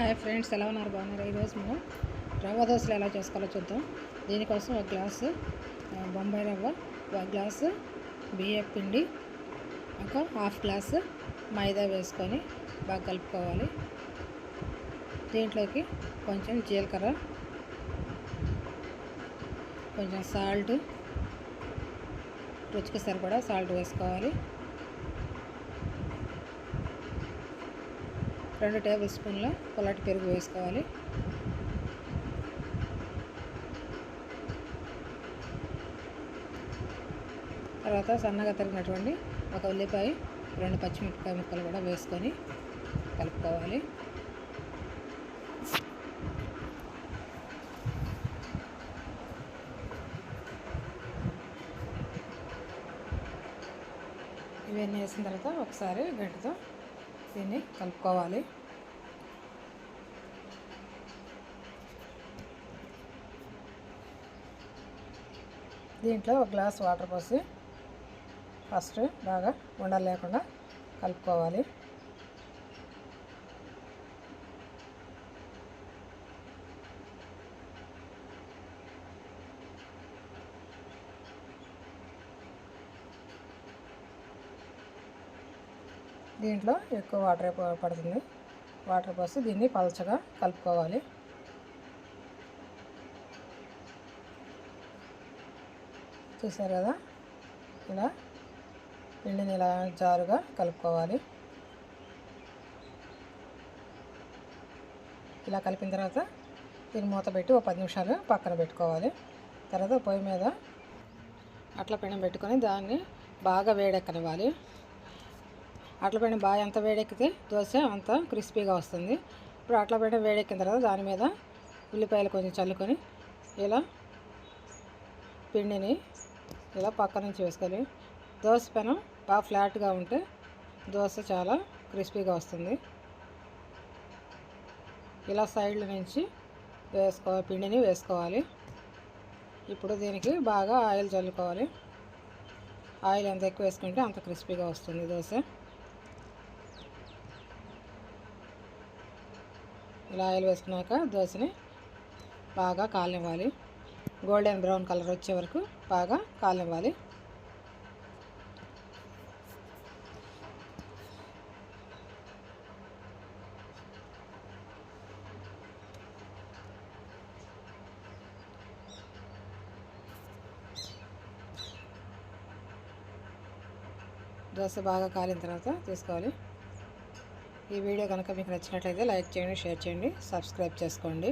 Hi friends ఎలా ఉన్నారు? బాగున్నారు? ఈరోజు మనం రవ్వ దోశలు ఎలా చేసుకోవాలో చూద్దాం. దీనికోసం ఒక గ్లాసు బొంబాయి రవ్వ ఒక గ్లాసు బియ్యం పిండి ఒక హాఫ్ గ్లాసు మైదా వేసుకొని బాగా కలుపుకోవాలి. దీంట్లోకి కొంచెం జీలకర్ర కొంచెం సాల్ట్ రుచికి సరిపడా సాల్ట్ వేసుకోవాలి. రెండు టేబుల్ స్పూన్ల పొల్లటి పెరుగు వేసుకోవాలి. తర్వాత సన్నగా తరిగినటువంటి ఒక ఉల్లిపాయ రెండు పచ్చిమిరపకాయ ముక్కలు కూడా వేసుకొని కలుపుకోవాలి. ఇవన్నీ వేసిన తర్వాత ఒకసారి గడ్డతో దీన్ని కలుపుకోవాలి. దీంట్లో ఒక గ్లాస్ వాటర్ పోసి ఫస్ట్ బాగా ఉండలు లేకుండా కలుపుకోవాలి. దీంట్లో ఎక్కువ వాటర్ పడుతుంది. వాటర్ పోసి దీన్ని పలచగా కలుపుకోవాలి. చూసారు కదా? ఇలా పిండిని ఇలా జారుగా కలుపుకోవాలి. ఇలా కలిపిన తర్వాత దీన్ని మూత పెట్టి ఒక పది నిమిషాలు పక్కన పెట్టుకోవాలి. తర్వాత పొయ్యి మీద అట్ల పెనం పెట్టుకొని దాన్ని బాగా వేడెక్కనివ్వాలి. అట్ల పెనం బాగా ఎంత వేడెక్కితే దోశ అంత క్రిస్పీగా వస్తుంది. ఇప్పుడు అట్ల పెనం వేడెక్కిన తర్వాత దాని మీద ఉల్లిపాయలు కొంచెం చల్లుకొని ఇలా పిండిని ఇలా పక్క నుంచి వేసుకోవాలి. దోశ పెనం బాగా ఫ్లాట్గా ఉంటే దోశ చాలా క్రిస్పీగా వస్తుంది. ఇలా సైడ్ల నుంచి వేసుకో పిండిని వేసుకోవాలి. ఇప్పుడు దీనికి బాగా ఆయిల్ చల్లుకోవాలి. ఆయిల్ ఎంత ఎక్కువ వేసుకుంటే అంత క్రిస్పీగా వస్తుంది దోశ. ఇలా ఆయిల్ వేసుకున్నాక దోశని బాగా కాలనివ్వాలి. గోల్డెన్ బ్రౌన్ కలర్ వచ్చే వరకు బాగా కాలివ్వాలి. దోశ బాగా కాలిన తర్వాత తీసుకోవాలి. ఈ వీడియో కనుక మీకు నచ్చినట్లయితే లైక్ చేయండి షేర్ చేయండి సబ్స్క్రైబ్ చేసుకోండి.